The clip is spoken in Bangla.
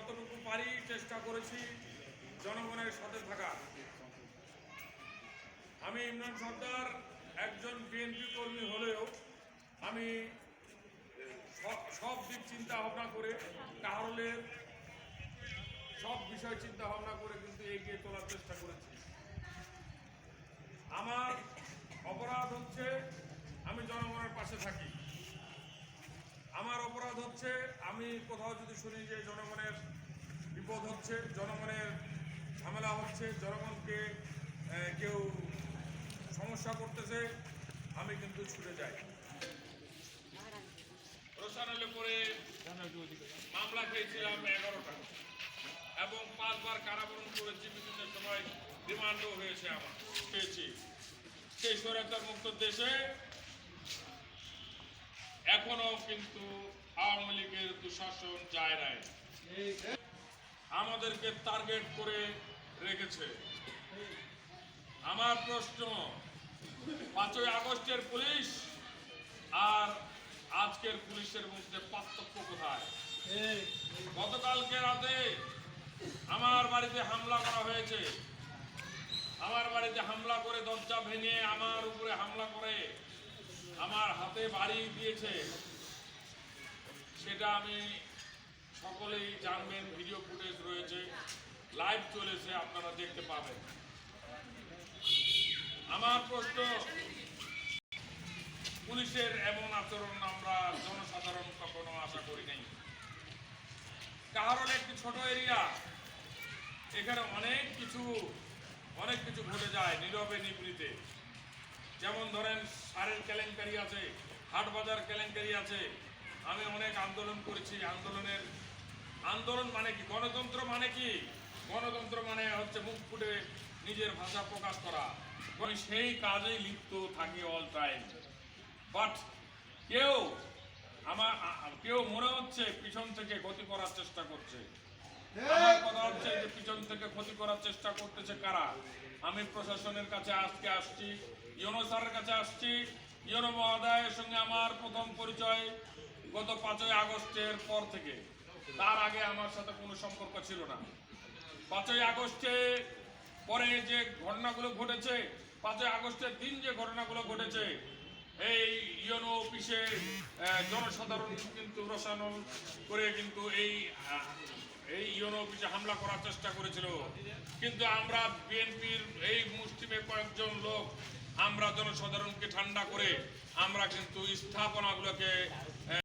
যতটুকু পারি চেষ্টা করেছি জনগণের সাথে থাকা। আমি ইমরান সর্দার একজন বিএনপি কর্মী হলেও আমি সব- দিক চিন্তা ভাবনা করে কাহরলের সব বিষয় চিন্তা ভাবনা করে কিন্তু এগিয়ে তোলার চেষ্টা করেছি। আমার অপরাধ হচ্ছে আমি জনগণের পাশে থাকি। আমার অপরাধ হচ্ছে আমি কোথাও যদি শুনি যে জনগণের বিপদ হচ্ছে জনগণের ঝামেলা হচ্ছে জনগণকে কেউ সমস্যা করতেছে আমি কিন্তু ছুটে যাই। রোশানলে পরে মামলা খেয়েছিলাম এগারোটা। এবং পাঁচবার কারাবরণ করেছি বিভিন্ন সময় রিমান্ডও হয়েছে আমার। পেয়েছি সেই স্বৈরাচার মুক্ত দেশে এখনও কিন্তু আওয়ামী লীগের দুঃশাসন যায় নাই। আমাদেরকে টার্গেট করে রেখেছে। আমার প্রশ্ন, পাঁচই আগস্টের পুলিশ আর আজকের পুলিশের মধ্যে পার্থক্য কোথায়? গতকালকে রাতে আমার বাড়িতে হামলা করা হয়েছে। আমার বাড়িতে হামলা করে দরজা ভেঙে আমার উপরে হামলা করে আমার হাতে বাড়ি দিয়েছে, সেটা আমি সকলেই জানবেন ভিডিও ফুটেজ রয়েছে লাইভ চলেছে, আপনারা দেখতে পাবেন। আমার প্রশ্ন, পুলিশের এমন আচরণ আমরা জনসাধারণ কখনো আশা করি নাই। কারণ একটি ছোট এরিয়া, এখানে অনেক কিছু অনেক কিছু ঘটে যায় নীরবে নিবৃতে। যেমন ধরেন সারের কেলেঙ্কারি আছে, হাট বাজার কেলেঙ্কারি আছে, আমি অনেক আন্দোলন করেছি, আন্দোলনের, আন্দোলন মানে কি? গণতন্ত্র মানে কি? গণতন্ত্র মানে হচ্ছে মুখ ফুটে নিজের ভাষা প্রকাশ করা। সেই কাজেই লিপ্ত থাকি অল টাইম বাট কেউ আমার, কেউ মনে হচ্ছে পিছন থেকে ক্ষতি করার চেষ্টা করছে। কথা হচ্ছে যে পিছন থেকে ক্ষতি করার চেষ্টা করতেছে কারা? আমি প্রশাসনের কাছে আজকে আসছি। ইউনো স্যারের কাছে আসছি। ইউনো মহোদয়ের সঙ্গে আমার প্রথম পরিচয় গত পাঁচই আগস্টের পর থেকে। তার আগে আমার সাথে কোনো সম্পর্ক ছিল না। পাঁচই আগস্টে পরে যে ঘটনাগুলো ঘটেছে, পাঁচই আগস্টের দিন যে ঘটনাগুলো ঘটেছে, এই ইউনো অফিসে জনসাধারণ কিন্তু রসায়ন করে কিন্তু এই এই ইউনো অফিসে হামলা করার চেষ্টা করেছিল। কিন্তু আমরা বিএনপির এই মুসলিমের কয়েকজন লোক আমরা জনসাধারণকে ঠান্ডা করে আমরা কিন্তু স্থাপনাগুলোকে